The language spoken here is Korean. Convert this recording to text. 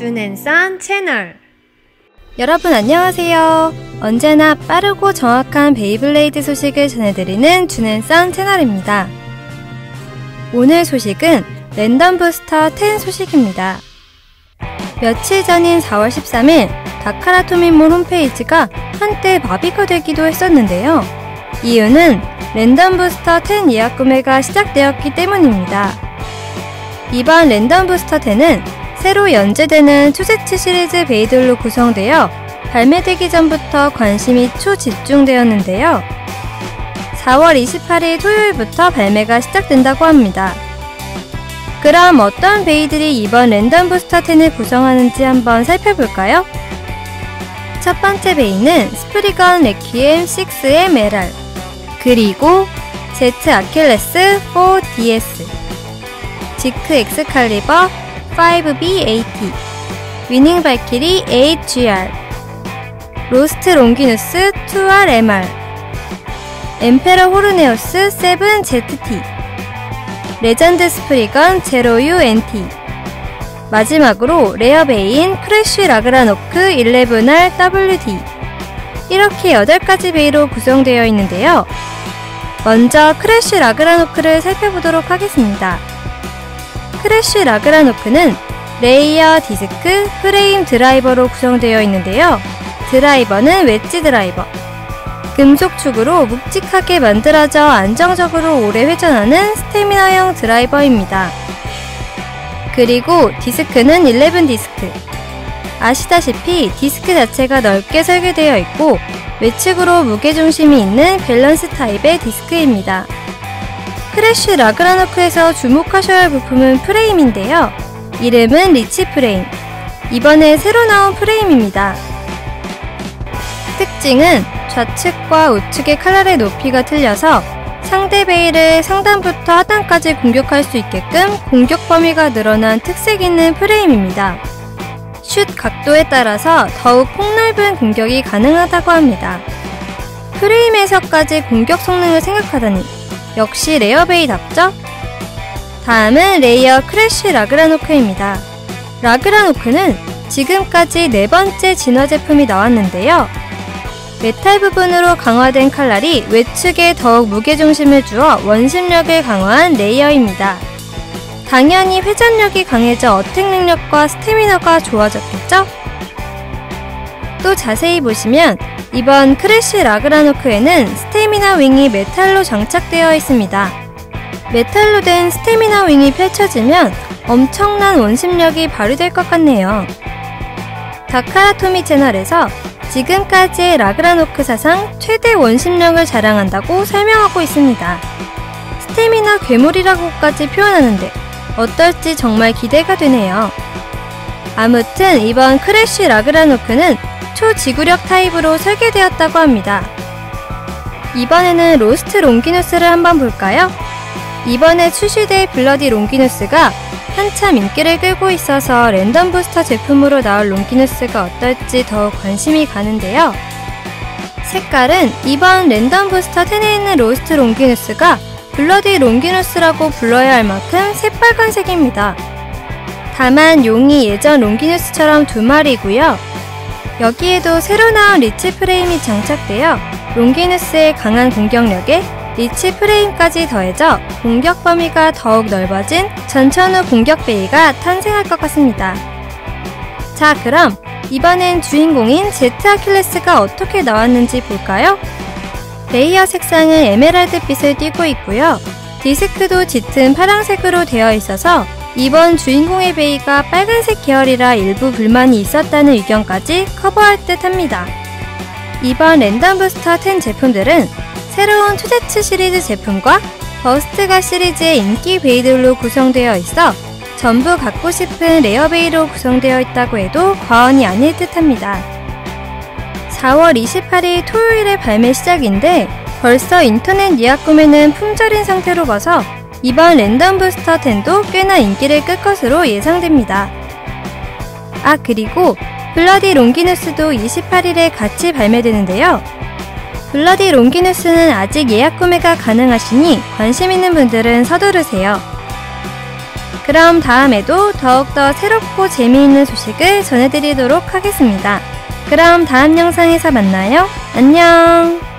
준앤산 채널 여러분 안녕하세요. 언제나 빠르고 정확한 베이블레이드 소식을 전해드리는 준앤산 채널입니다. 오늘 소식은 랜덤 부스터 10 소식입니다. 며칠 전인 4월 13일 다카라토민몰 홈페이지가 한때 마비가 되기도 했었는데요. 이유는 랜덤 부스터 10 예약 구매가 시작되었기 때문입니다. 이번 랜덤 부스터 10은 새로 연재되는 초세츠 시리즈 베이들로 구성되어 발매되기 전부터 관심이 초집중되었는데요. 4월 28일 토요일부터 발매가 시작된다고 합니다. 그럼 어떤 베이들이 이번 랜덤 부스터 10을 구성하는지 한번 살펴볼까요? 첫 번째 베이는 스프리건 레퀴엠 6의 메랄 그리고 제트 아킬레스 4DS 지크 엑스칼리버 5B80 위닝 발키리 AGR 로스트 롱기누스 2RMR 엠페러 호르네오스 7ZT 레전드 스프리건 제로유 NT 마지막으로 레어베이인 크래쉬 라그라노크 11R WD 이렇게 8가지 베이로 구성되어 있는데요. 먼저 크래쉬 라그라노크를 살펴보도록 하겠습니다. 크래쉬 라그라노크는 레이어, 디스크, 프레임 드라이버로 구성되어 있는데요. 드라이버는 웨지 드라이버. 금속축으로 묵직하게 만들어져 안정적으로 오래 회전하는 스태미나형 드라이버입니다. 그리고 디스크는 11 디스크. 아시다시피 디스크 자체가 넓게 설계되어 있고 외측으로 무게중심이 있는 밸런스 타입의 디스크입니다. 크래쉬 라그라노크에서 주목하셔야 할 부품은 프레임인데요. 이름은 리치 프레임. 이번에 새로 나온 프레임입니다. 특징은 좌측과 우측의 칼날의 높이가 틀려서 상대 베일을 상단부터 하단까지 공격할 수 있게끔 공격 범위가 늘어난 특색 있는 프레임입니다. 슛 각도에 따라서 더욱 폭넓은 공격이 가능하다고 합니다. 프레임에서까지 공격 성능을 생각하다니 역시 레어베이답죠? 다음은 레이어 크래쉬 라그라노크입니다. 라그라노크는 지금까지 네 번째 진화 제품이 나왔는데요. 메탈 부분으로 강화된 칼날이 외측에 더욱 무게중심을 주어 원심력을 강화한 레이어입니다. 당연히 회전력이 강해져 어택 능력과 스태미너가 좋아졌겠죠? 또 자세히 보시면 이번 크래쉬 라그라노크에는 스태미나 윙이 메탈로 장착되어 있습니다. 메탈로 된 스태미나 윙이 펼쳐지면 엄청난 원심력이 발휘될 것 같네요. 다카라토미 채널에서 지금까지의 라그라노크 사상 최대 원심력을 자랑한다고 설명하고 있습니다. 스태미나 괴물이라고까지 표현하는데 어떨지 정말 기대가 되네요. 아무튼 이번 크래쉬 라그라노크는 초지구력 타입으로 설계되었다고 합니다. 이번에는 로스트 롱기누스를 한번 볼까요? 이번에 출시될 블러디 롱기누스가 한참 인기를 끌고 있어서 랜덤 부스터 제품으로 나올 롱기누스가 어떨지 더욱 관심이 가는데요. 색깔은 이번 랜덤 부스터 10에 있는 로스트 롱기누스가 블러디 롱기누스라고 불러야 할 만큼 새빨간색입니다. 다만 용이 예전 롱기누스처럼 두 마리고요. 여기에도 새로 나온 리치 프레임이 장착되어 롱기누스의 강한 공격력에 리치 프레임까지 더해져 공격 범위가 더욱 넓어진 전천후 공격 베이가 탄생할 것 같습니다. 자 그럼 이번엔 주인공인 제트 아킬레스가 어떻게 나왔는지 볼까요? 레이어 색상은 에메랄드빛을 띠고 있고요. 디스크도 짙은 파란색으로 되어 있어서 이번 주인공의 베이가 빨간색 계열이라 일부 불만이 있었다는 의견까지 커버할 듯 합니다. 이번 랜덤 부스터 10 제품들은 새로운 초대츠 시리즈 제품과 버스트가 시리즈의 인기 베이들로 구성되어 있어 전부 갖고 싶은 레어 베이로 구성되어 있다고 해도 과언이 아닐 듯 합니다. 4월 28일 토요일에 발매 시작인데 벌써 인터넷 예약 구매는 품절인 상태로 봐서 이번 랜덤 부스터 10도 꽤나 인기를 끌 것으로 예상됩니다. 아 그리고 블러디 롱기누스도 28일에 같이 발매되는데요. 블러디 롱기누스는 아직 예약 구매가 가능하시니 관심 있는 분들은 서두르세요. 그럼 다음에도 더욱더 새롭고 재미있는 소식을 전해드리도록 하겠습니다. 그럼 다음 영상에서 만나요. 안녕!